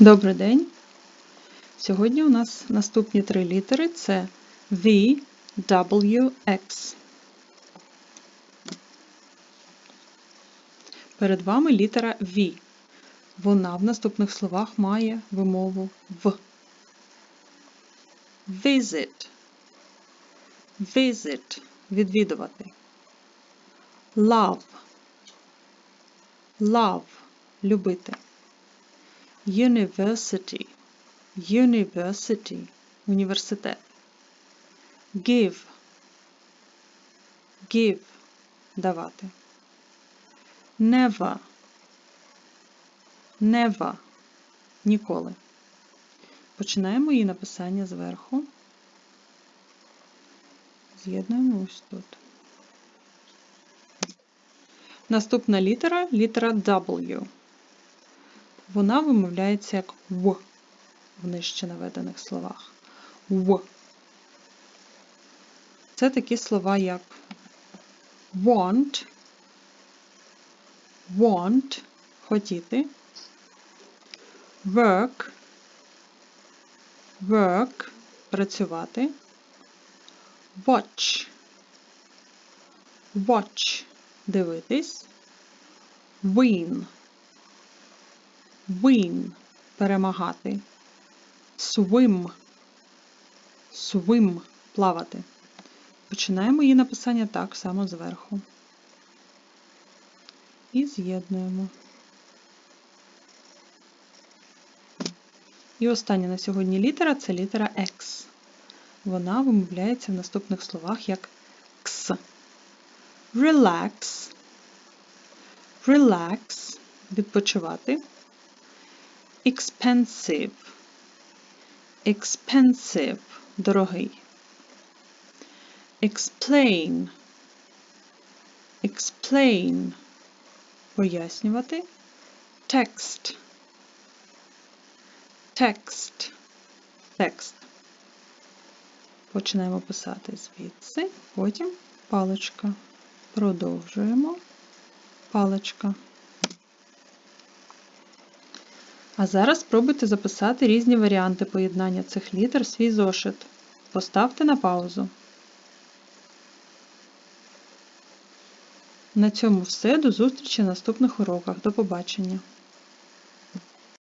Добрий день! Сьогодні у нас наступні три літери це V, W, X. Перед вами літера V. Вона в наступних словах має вимову В. Visit. Visit. Відвідувати. Love. Love. Любити. University. University. Університет. Give. Give. Давати. Never. Never. Ніколи. Починаємо її написання зверху. З'єднуємо ось тут. Наступна літера літера W. Вона вимовляється як В в нижче наведених словах. В. Це такі слова, як want, want, хотіти, work, work, працювати, watch, watch, дивитись, win, win, перемагати, swim, swim, плавати. Починаємо її написання так само зверху. І з'єднуємо. І остання на сьогодні літера це літера X. Вона вимовляється в наступних словах як X. Relax. Relax. Відпочивати. Expensive. Expensive. Дорогий. Explain. Explain. Пояснювати. Text. Text. Текст. Починаємо писати звідси, потім паличка. Продовжуємо паличка. А зараз спробуйте записати різні варіанти поєднання цих літер в свій зошит. Поставте на паузу. На цьому все. До зустрічі в наступних уроках. До побачення!